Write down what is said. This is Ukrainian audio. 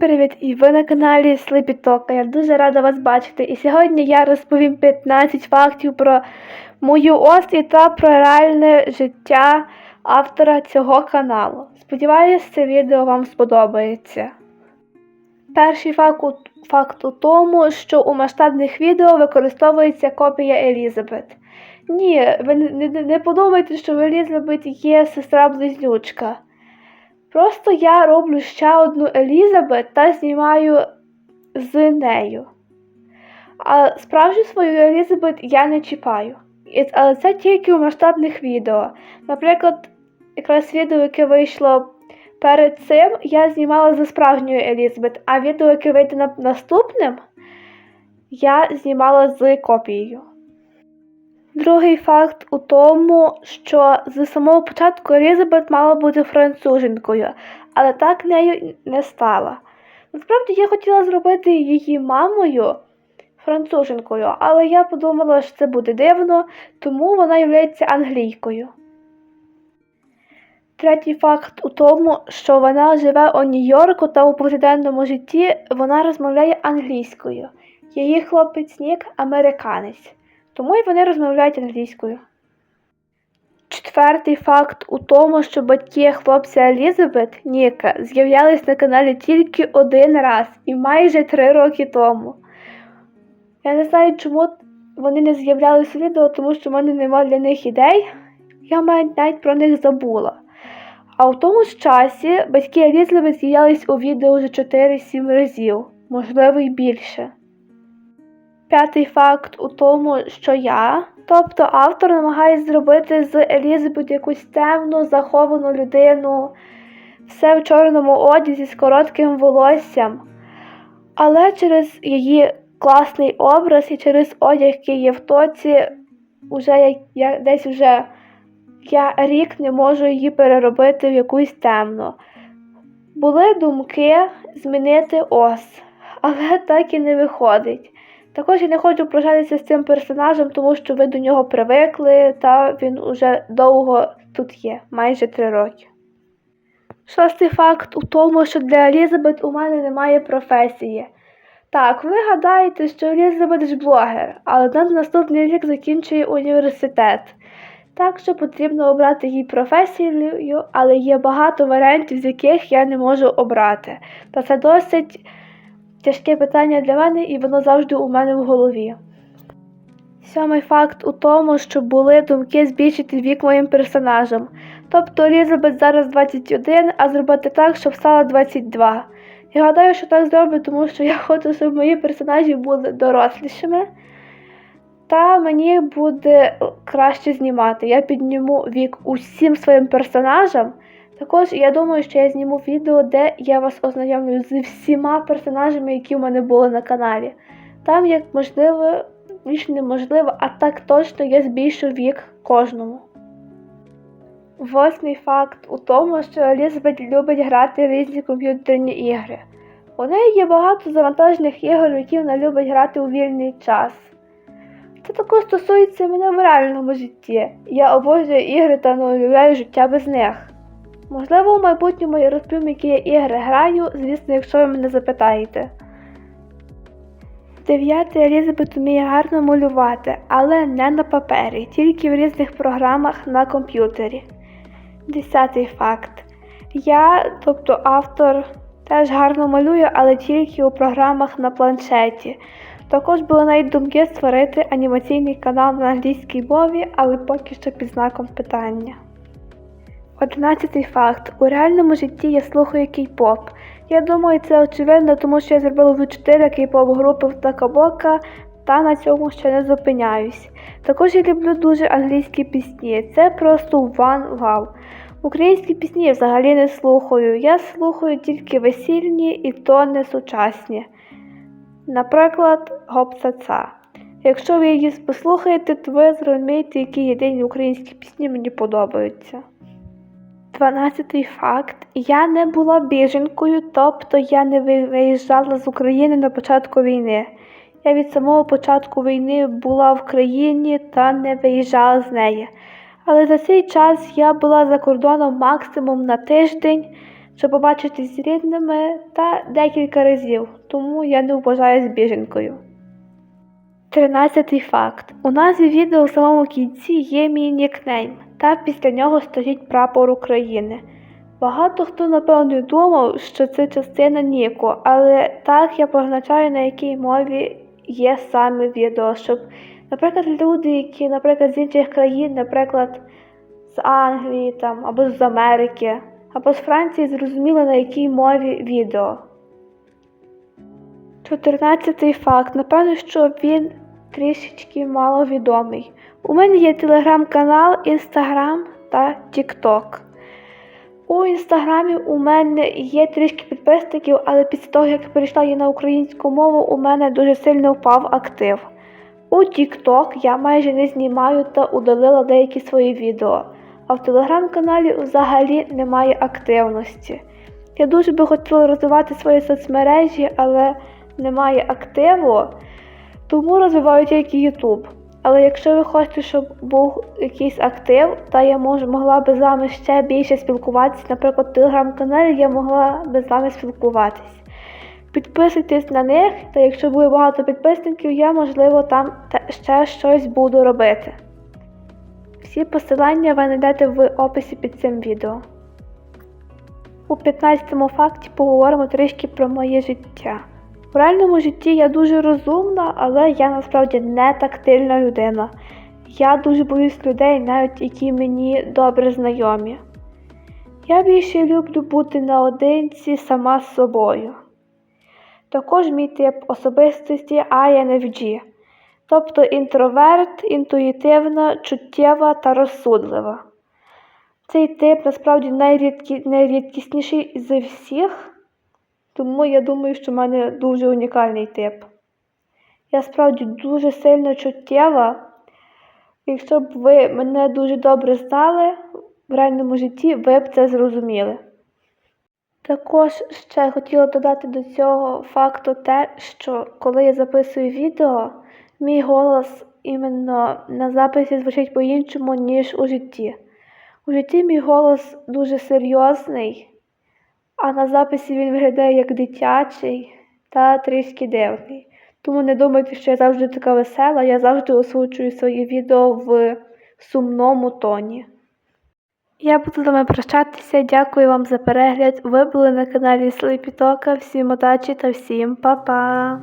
привіт! І ви на каналі Слепітока. Я дуже рада вас бачити. І сьогодні я розповім 15 фактів про мою освіту та про реальне життя автора цього каналу. Сподіваюсь, це відео вам сподобається. Перший факт у, факт у тому, що у масштабних відео використовується копія Елізабет. Ні, ви не, не, не подумайте, що в Елізабет є сестра близнючка. Просто я роблю ще одну Елізабет та знімаю з нею. А справжню свою Елізабет я не чіпаю. Але це тільки у масштабних відео. Наприклад, якраз відео, яке вийшло перед цим, я знімала за справжньою Елізабет, а відео, яке вийде наступним, я знімала з копією. Другий факт у тому, що з самого початку Елізабет мала бути француженкою, але так нею не стала. Насправді я хотіла зробити її мамою француженкою, але я подумала, що це буде дивно, тому вона є англійкою. Третій факт у тому, що вона живе у Нью-Йорку та у повсякденному житті вона розмовляє англійською. Її хлопець Нік американець тому й вони розмовляють англійською. Четвертий факт у тому, що батьки хлопця Елізабет Ніка з'являлись на каналі тільки один раз і майже три роки тому. Я не знаю, чому вони не з'являлись у відео, тому що в мене немає для них ідей. Я навіть про них забула. А в тому ж часі батьки Елізабет з'являлись у відео вже 4-7 разів, можливо й більше. П'ятий факт у тому, що я, тобто автор, намагається зробити з Елізабет якусь темну, заховану людину, все в чорному одязі з коротким волоссям. Але через її класний образ і через одяг, який є в тоці, уже я, я десь вже я рік не можу її переробити в якусь темну. Були думки змінити ос, але так і не виходить. Також я не хочу прощатися з цим персонажем, тому що ви до нього привикли, та він уже довго тут є, майже три роки. Шостий факт у тому, що для Елізабет у мене немає професії. Так, ви гадаєте, що Елізабет ж блогер, але на наступний рік закінчує університет. Так що потрібно обрати їй професію, але є багато варіантів, з яких я не можу обрати. Та це досить тяжке питання для мене, і воно завжди у мене в голові. Сьомий факт у тому, що були думки збільшити вік моїм персонажам. Тобто Елізабет зараз 21, а зробити так, щоб стала 22. Я гадаю, що так зроблю, тому що я хочу, щоб мої персонажі були дорослішими. Та мені буде краще знімати. Я підніму вік усім своїм персонажам. Також я думаю, що я зніму відео, де я вас ознайомлю з всіма персонажами, які в мене були на каналі. Там, як можливо, ніж неможливо, а так точно я збільшу вік кожному. Восьмий факт у тому, що Елізабет любить грати різні комп'ютерні ігри. У неї є багато завантажених ігор, які вона любить грати у вільний час. Це також стосується мене в реальному житті. Я обожнюю ігри та не уявляю життя без них. Можливо, у майбутньому я розповім, які я ігри граю, звісно, якщо ви мене запитаєте. Дев'яте Елізабет вміє гарно малювати, але не на папері, тільки в різних програмах на комп'ютері. Десятий факт. Я, тобто автор, теж гарно малюю, але тільки у програмах на планшеті. Також були навіть думки створити анімаційний канал на англійській мові, але поки що під знаком питання. Одинадцятий факт. У реальному житті я слухаю кей-поп. Я думаю, це очевидно, тому що я зробила вже 4 кей-поп групи в Такабока та на цьому ще не зупиняюсь. Також я люблю дуже англійські пісні. Це просто one love. Українські пісні я взагалі не слухаю. Я слухаю тільки весільні і то не сучасні. Наприклад, Гопсаца. Якщо ви її послухаєте, то ви зрозумієте, які єдині українські пісні мені подобаються. Дванадцятий факт. Я не була біженкою, тобто я не виїжджала з України на початку війни. Я від самого початку війни була в країні та не виїжджала з неї. Але за цей час я була за кордоном максимум на тиждень щоб побачитись з рідними та декілька разів, тому я не вважаю з біженкою. Тринадцятий факт. У назві відео в самому кінці є мій нікнейм, та після нього стоїть прапор України. Багато хто, напевно, думав, що це частина Ніку, але так я позначаю, на якій мові є саме відео, щоб, наприклад, люди, які, наприклад, з інших країн, наприклад, з Англії там, або з Америки, або з Франції, зрозуміли, на якій мові відео. Чотирнадцятий факт. Напевно, що він трішечки маловідомий. У мене є телеграм-канал, інстаграм та тікток. У інстаграмі у мене є трішки підписників, але після того, як перейшла я на українську мову, у мене дуже сильно впав актив. У TikTok я майже не знімаю та удалила деякі свої відео, а в телеграм-каналі взагалі немає активності. Я дуже би хотіла розвивати свої соцмережі, але немає активу, тому розвиваю тільки YouTube. Але якщо ви хочете, щоб був якийсь актив, та я можу, могла би з вами ще більше спілкуватися, наприклад, в телеграм-каналі я могла би з вами спілкуватись. Підписуйтесь на них, та якщо буде багато підписників, я, можливо, там ще щось буду робити. Всі посилання ви знайдете в описі під цим відео. У 15 му факті поговоримо трішки про моє життя. В реальному житті я дуже розумна, але я насправді не тактильна людина. Я дуже боюсь людей, навіть які мені добре знайомі. Я більше люблю бути наодинці сама з собою. Також мій тип особистості INFJ, тобто інтроверт, інтуїтивна, чуттєва та розсудлива. Цей тип насправді найрідкі, найрідкісніший з всіх, тому я думаю, що в мене дуже унікальний тип. Я справді дуже сильно чуттєва. Якщо б ви мене дуже добре знали в реальному житті, ви б це зрозуміли. Також ще хотіла додати до цього факту те, що коли я записую відео, мій голос іменно на записі звучить по-іншому, ніж у житті. У житті мій голос дуже серйозний, а на записі він виглядає як дитячий та трішки дивний. Тому не думайте, що я завжди така весела, я завжди озвучую свої відео в сумному тоні. Я буду з вами прощатися. Дякую вам за перегляд. Ви були на каналі Слипітока. Всім удачі та всім па-па!